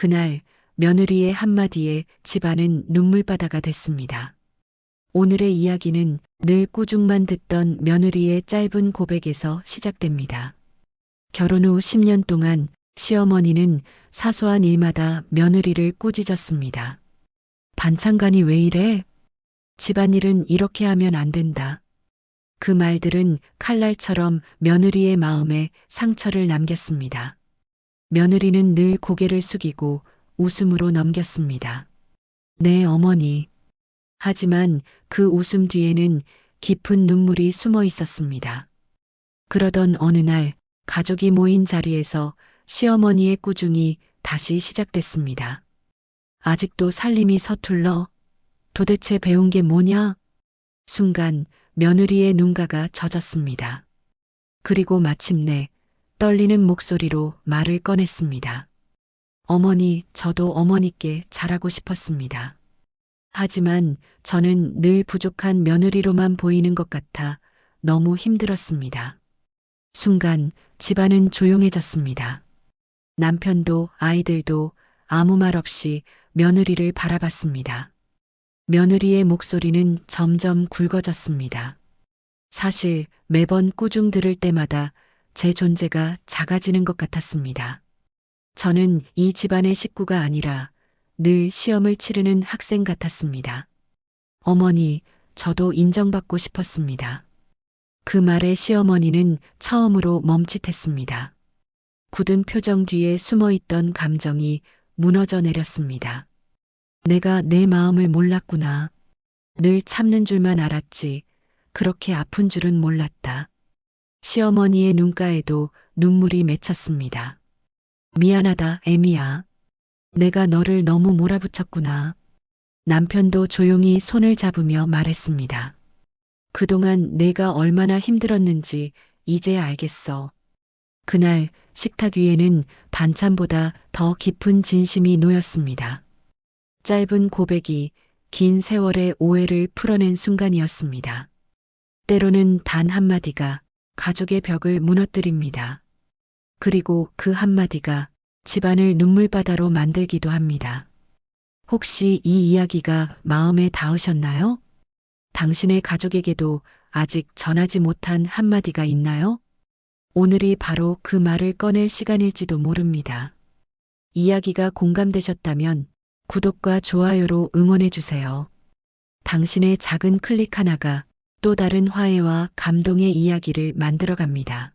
그날 며느리의 한마디에 집안은 눈물바다가 됐습니다. 오늘의 이야기는 늘 꾸중만 듣던 며느리의 짧은 고백에서 시작됩니다. 결혼 후 10년 동안 시어머니는 사소한 일마다 며느리를 꾸짖었습니다. 반찬간이 왜 이래? 집안일은 이렇게 하면 안 된다. 그 말들은 칼날처럼 며느리의 마음에 상처를 남겼습니다. 며느리는 늘 고개를 숙이고 웃음으로 넘겼습니다. 네, 어머니. 하지만 그 웃음 뒤에는 깊은 눈물이 숨어 있었습니다. 그러던 어느 날 가족이 모인 자리에서 시어머니의 꾸중이 다시 시작됐습니다. 아직도 살림이 서툴러? 도대체 배운 게 뭐냐? 순간 며느리의 눈가가 젖었습니다. 그리고 마침내 떨리는 목소리로 말을 꺼냈습니다. 어머니, 저도 어머니께 잘하고 싶었습니다. 하지만 저는 늘 부족한 며느리로만 보이는 것 같아 너무 힘들었습니다. 순간 집안은 조용해졌습니다. 남편도 아이들도 아무 말 없이 며느리를 바라봤습니다. 며느리의 목소리는 점점 굵어졌습니다. 사실 매번 꾸중 들을 때마다 제 존재가 작아지는 것 같았습니다. 저는 이 집안의 식구가 아니라 늘 시험을 치르는 학생 같았습니다. 어머니, 저도 인정받고 싶었습니다. 그 말에 시어머니는 처음으로 멈칫했습니다. 굳은 표정 뒤에 숨어 있던 감정이 무너져 내렸습니다. 내가 내 마음을 몰랐구나. 늘 참는 줄만 알았지. 그렇게 아픈 줄은 몰랐다. 시어머니의 눈가에도 눈물이 맺혔습니다. 미안하다, 애미야. 내가 너를 너무 몰아붙였구나. 남편도 조용히 손을 잡으며 말했습니다. 그동안 내가 얼마나 힘들었는지 이제 알겠어. 그날 식탁 위에는 반찬보다 더 깊은 진심이 놓였습니다. 짧은 고백이 긴 세월의 오해를 풀어낸 순간이었습니다. 때로는 단 한마디가 가족의 벽을 무너뜨립니다. 그리고 그 한마디가 집안을 눈물바다로 만들기도 합니다. 혹시 이 이야기가 마음에 닿으셨나요? 당신의 가족에게도 아직 전하지 못한 한마디가 있나요? 오늘이 바로 그 말을 꺼낼 시간일지도 모릅니다. 이야기가 공감되셨다면 구독과 좋아요로 응원해주세요. 당신의 작은 클릭 하나가 또 다른 화해와 감동의 이야기를 만들어갑니다.